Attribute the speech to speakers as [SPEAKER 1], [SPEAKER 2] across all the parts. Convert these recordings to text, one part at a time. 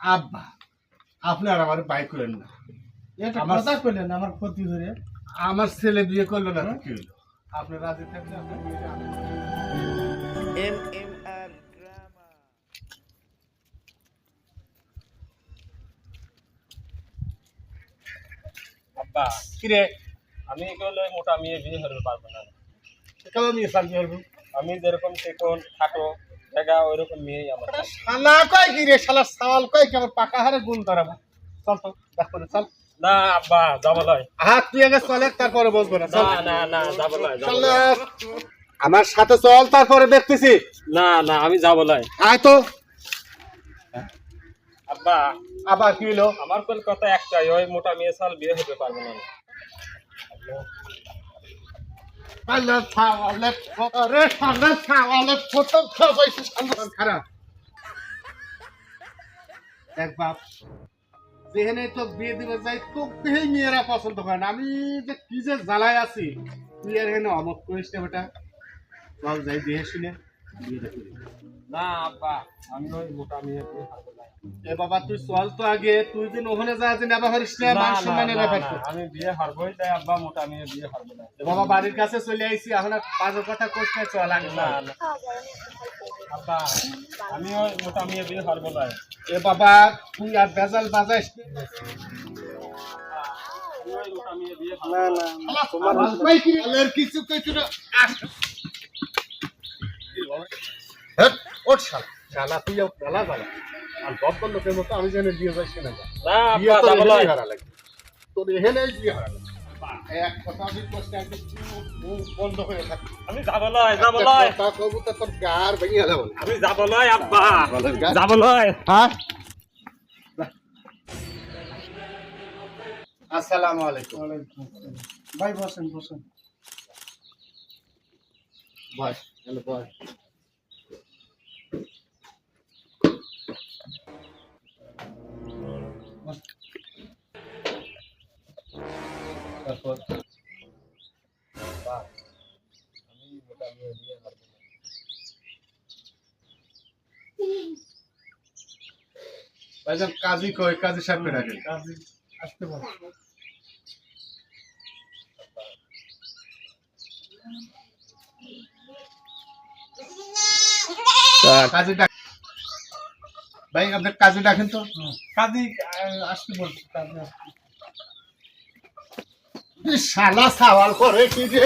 [SPEAKER 1] আব্বা আপনার আমার বাইক করেন না।
[SPEAKER 2] এটা
[SPEAKER 1] আমার-
[SPEAKER 2] কথা কইলেন আমার ক্ষতি ধরে
[SPEAKER 1] আমার ছেলে বিয়ে করল না কি হলো আপনি রাজি থাকলে আপনার আমি করব।
[SPEAKER 3] এম এম আর
[SPEAKER 4] আব্বা
[SPEAKER 1] কিরে?
[SPEAKER 4] আমি এগুলো মোটা মেয়ে বিয়ে করতে পারব না।
[SPEAKER 1] কেন নিয়ে সালতে
[SPEAKER 4] আমি যেরকম চিকন খাটো। ওইরকম আমার
[SPEAKER 1] শালা কয় কি রে? শালা সাল কয় কি? আমার পাকা হারে গুণ ধরাবো চল তো দেখো চল।
[SPEAKER 4] না আব্বা যাব লয়
[SPEAKER 1] হাত তুই আগে চলে তারপরে বসবো না চল।
[SPEAKER 4] না না না যাব লয়
[SPEAKER 1] চল আমার সাথে চল তারপরে দেখতেছি।
[SPEAKER 4] না না আমি যাব
[SPEAKER 1] আয় তো।
[SPEAKER 4] আব্বা
[SPEAKER 1] আবার কি হলো?
[SPEAKER 4] আমার কোন কথা একটাই ওই মোটা মেয়ে সাল বিয়ে হতে পারব না।
[SPEAKER 1] বাপ বিয়ে পছন্দ না। আমি যে কি যে জ্বালায় আছি, তুই আর এখানে অমত করিস না বেটা। যাই দেহে শুনে।
[SPEAKER 4] না আব্বা আমি ওই মোটা মেয়ে বিয়ে পারব
[SPEAKER 1] এ বাবা তুই চল তো আগে। তুই যে ওখানে যা যে নেবা পারিস না
[SPEAKER 4] না,
[SPEAKER 1] মান
[SPEAKER 4] না,
[SPEAKER 1] সম্মানের
[SPEAKER 4] না,
[SPEAKER 1] ব্যাপার
[SPEAKER 4] না,
[SPEAKER 1] তো।
[SPEAKER 4] আমি বিয়ে হারবোই তাই আব্বা মোটা মেয়ে বিয়ে হারবো না।
[SPEAKER 1] এ বাবা বাড়ির কাছে চলে আইছি এখন আর বাজে কথা কোস চল আগে।
[SPEAKER 4] না আব্বা আমি ওই মোটা মেয়ে বিয়ে হারবো না।
[SPEAKER 1] এ বাবা তুই আর বেজাল বাজাইস না।
[SPEAKER 4] আমি ওই মোটা মেয়ে বিয়ে হারবো
[SPEAKER 2] না
[SPEAKER 4] না।
[SPEAKER 2] না
[SPEAKER 1] তোমার কই কিছু না। আস। হেট, শালা। শালা তুই আর বেলা আর বব্বর লোকের মতো আমি জানি বিয়ে যাইছি না
[SPEAKER 4] না
[SPEAKER 1] বিয়ে তো এখানেই হারা লাগবে। তোর এখানেই বিয়ে হারা লাগবে। এক কথা আমি কষ্ট বন্ধ হয়ে থাক।
[SPEAKER 4] আমি যাব লয় যাব
[SPEAKER 1] কবু তো তোর গার ভেঙে যাবে
[SPEAKER 4] আমি যাব আব্বা।
[SPEAKER 1] বলেন গা?
[SPEAKER 4] যাব লয়
[SPEAKER 1] হ্যাঁ? আসসালামু আলাইকুম।
[SPEAKER 2] আসসালাম। ভাই বসেন বসেন।
[SPEAKER 1] বয় হ্যালো বয় তারপর? ভাইজান কাজী কই কাজী সাহেব ডাকে
[SPEAKER 2] কাজী আসতে বল
[SPEAKER 1] কাজী ডাক ভাই আপনি কাজী ডাকেন তো।
[SPEAKER 2] কাজী আসতে বলছি
[SPEAKER 1] শালা সওয়াল করে কি রে।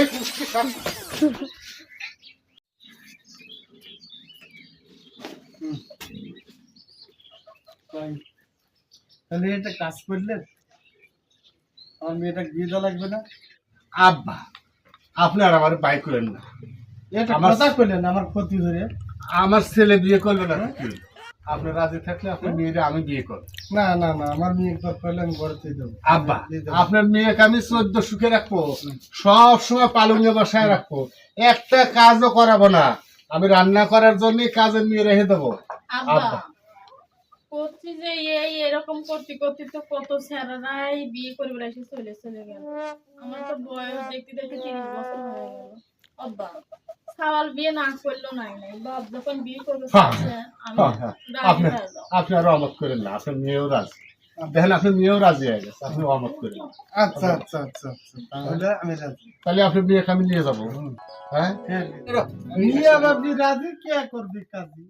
[SPEAKER 2] তাহলে এটা কাজ করলেন আমার মেয়েটা বিয়ে দেওয়া লাগবে না?
[SPEAKER 1] আব্বা আপনার আমার বাইক করেন না।
[SPEAKER 2] এটা
[SPEAKER 1] আমার-
[SPEAKER 2] কথা কইলেন আমার ক্ষতি করে
[SPEAKER 1] আমার ছেলে বিয়ে করবে না? আপনি রাজি থাকলে আপনার মেয়েটা আমি বিয়ে করব।
[SPEAKER 2] না না না আমার মেয়ে করলে আমি গড়তে দেবো।
[SPEAKER 1] আব্বা আপনার মেয়েকে আমি চোদ্দ সুখে রাখব। সব সময় পালঙ্গে বসায় রাখব। একটা কাজও করাবো না। আমি রান্না করার জন্য কাজের মেয়ে রেখে দেবো।
[SPEAKER 5] আব্বা
[SPEAKER 1] আব্বা।
[SPEAKER 5] করছি যে এই এরকম করতে করতে তো কত স্যারেরাই বিয়ে করে বেড়াইছে চলে চলে গেল। আমার তো বয়স দেখতে দেখতে তিরিশ বছর হয়ে গেল। আব্বা সাওয়াল বিয়ে না করল নাই নাই। বাপ যখন বিয়ে করবে
[SPEAKER 1] হ্যাঁ,
[SPEAKER 5] আমি
[SPEAKER 1] হ্যাঁ, হ্যাঁ। আপনি আপনি আর অমত করেন না আপনার মেয়েও রাজি। দেখেন আপনি মেয়েও রাজি হয়ে গেছে আপনি অমত করেন।
[SPEAKER 2] আচ্ছা আচ্ছা আচ্ছা আচ্ছা। তাহলে আমি রাজি।
[SPEAKER 1] তাহলে আপনার বিয়ে আমি নিয়ে যাব। হ্যাঁ?
[SPEAKER 2] হ্যাঁ আবার আপনি রাজি? কে করবে কাজী?